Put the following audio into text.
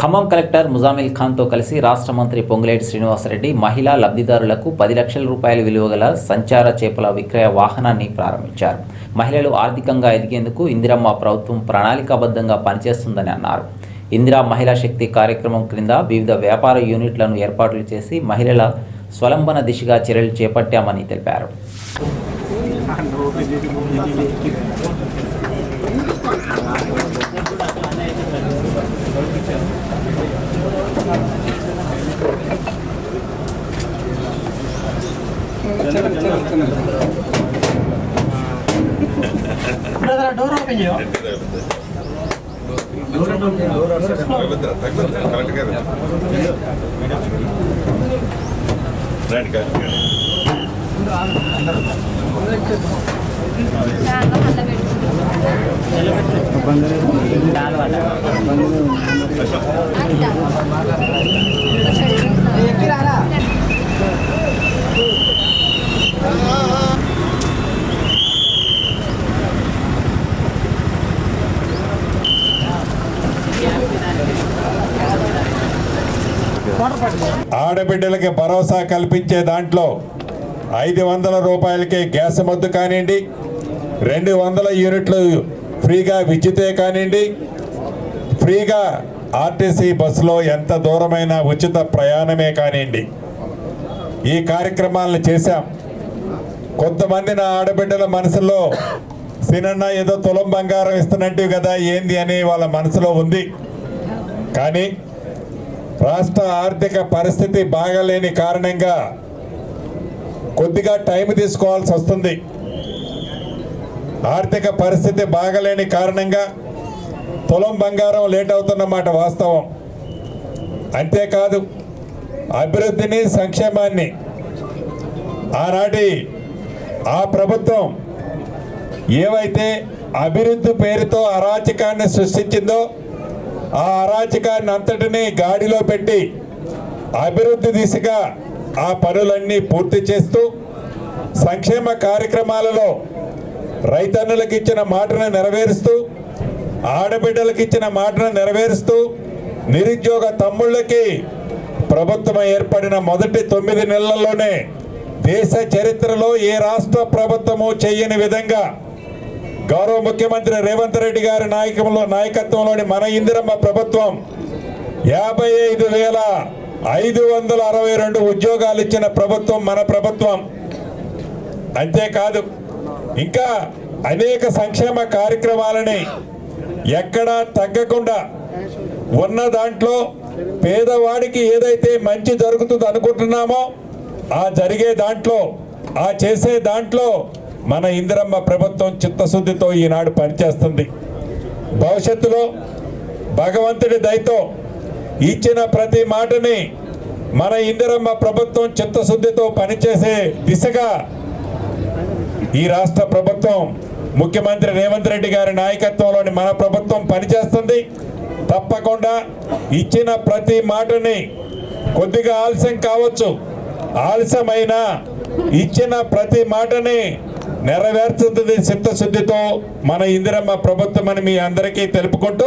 Khammam collector Muzammil ఖాన్తో కలిసి రాష్ట్ర మంత్రి పొంగులేటి శ్రీనివాసరెడ్డి మహిళా లబ్ధిదారులకు పది లక్షల రూపాయల విలువగల సంచార చేపల విక్రయ వాహనాన్ని ప్రారంభించారు. మహిళలు ఆర్థికంగా ఎదిగేందుకు ఇందిరమ్మ ప్రభుత్వం ప్రణాళికాబద్ధంగా పనిచేస్తుందని అన్నారు. ఇందిరా మహిళా శక్తి కార్యక్రమం క్రింద వివిధ వ్యాపార యూనిట్లను ఏర్పాట్లు చేసి మహిళల స్వలంబన దిశగా చర్యలు చేపట్టామని తెలిపారు. డోర్ ఓపెన్ చేయవా ఎక్కిరారా ఆడబిడ్డలకి భరోసా కల్పించే దాంట్లో ఐదు వందల రూపాయలకే గ్యాస్ మద్దు కానివ్వండి రెండు వందల యూనిట్లు ఫ్రీగా విద్యుతే కానివ్వండి ఫ్రీగా ఆర్టీసీ బస్సులో ఎంత దూరమైన ఉచిత ప్రయాణమే కానివ్వండి. ఈ కార్యక్రమాలను చేశాం. కొంతమంది నా ఆడబిడ్డల మనసులో సినన్న ఏదో తులం బంగారం ఇస్తున్నట్టు కదా ఏంది అని వాళ్ళ మనసులో ఉంది. కానీ రాష్ట్ర ఆర్థిక పరిస్థితి బాగలేని కారణంగా కొద్దిగా టైం తీసుకోవాల్సి వస్తుంది. ఆర్థిక పరిస్థితి బాగలేని కారణంగా తులం బంగారం లేట్ అవుతున్నమాట వాస్తవం. అంతేకాదు అభివృద్ధిని సంక్షేమాన్ని ఆనాటి ఆ ప్రభుత్వం ఏవైతే అభివృద్ధి పేరుతో అరాచకాన్ని సృష్టించిందో ఆ అరాచకాన్ని అంతటినీ గాడిలో పెట్టి అభివృద్ధి దిశగా ఆ పనులన్నీ పూర్తి చేస్తూ సంక్షేమ కార్యక్రమాలలో రైతన్నులకు ఇచ్చిన మాటను నెరవేరుస్తూ ఆడబిడ్డలకు ఇచ్చిన మాటను నెరవేరుస్తూ నిరుద్యోగ తమ్ముళ్ళకి ప్రభుత్వం ఏర్పడిన మొదటి తొమ్మిది నెలల్లోనే దేశ చరిత్రలో ఏ రాష్ట్ర ప్రభుత్వము చేయని విధంగా గౌరవ ముఖ్యమంత్రి రేవంత్ రెడ్డి గారి నాయకంలో నాయకత్వంలోని మన ఇందిరమ్మ ప్రభుత్వం యాభై ఐదు వేల ఐదు వందల అరవై రెండు ఉద్యోగాలు ఇచ్చిన ప్రభుత్వం మన ప్రభుత్వం. అంతేకాదు ఇంకా అనేక సంక్షేమ కార్యక్రమాలని ఎక్కడా తగ్గకుండా ఉన్న దాంట్లో పేదవాడికి ఏదైతే మంచి జరుగుతుంది అనుకుంటున్నామో ఆ జరిగే దాంట్లో ఆ చేసే దాంట్లో మన ఇందిరమ్మ ప్రభుత్వం చిత్తశుద్ధితో ఈనాడు పనిచేస్తుంది. భవిష్యత్తులో భగవంతుడి దయతో ఇచ్చిన ప్రతి మాటని మన ఇందిరమ్మ ప్రభుత్వం చిత్తశుద్ధితో పనిచేసే దిశగా ఈ రాష్ట్ర ప్రభుత్వం ముఖ్యమంత్రి రేవంత్ రెడ్డి గారి నాయకత్వంలోని మన ప్రభుత్వం పనిచేస్తుంది. తప్పకుండా ఇచ్చిన ప్రతి మాటని కొద్దిగా ఆలస్యం కావచ్చు. ఆలస్యమైన ఇచ్చిన ప్రతి మాటని నెరవేర్చుతుంది చిత్తశుద్ధితో మన ఇందిరమ్మ ప్రభుత్వం అని మీ అందరికీ తెలుపుకుంటూ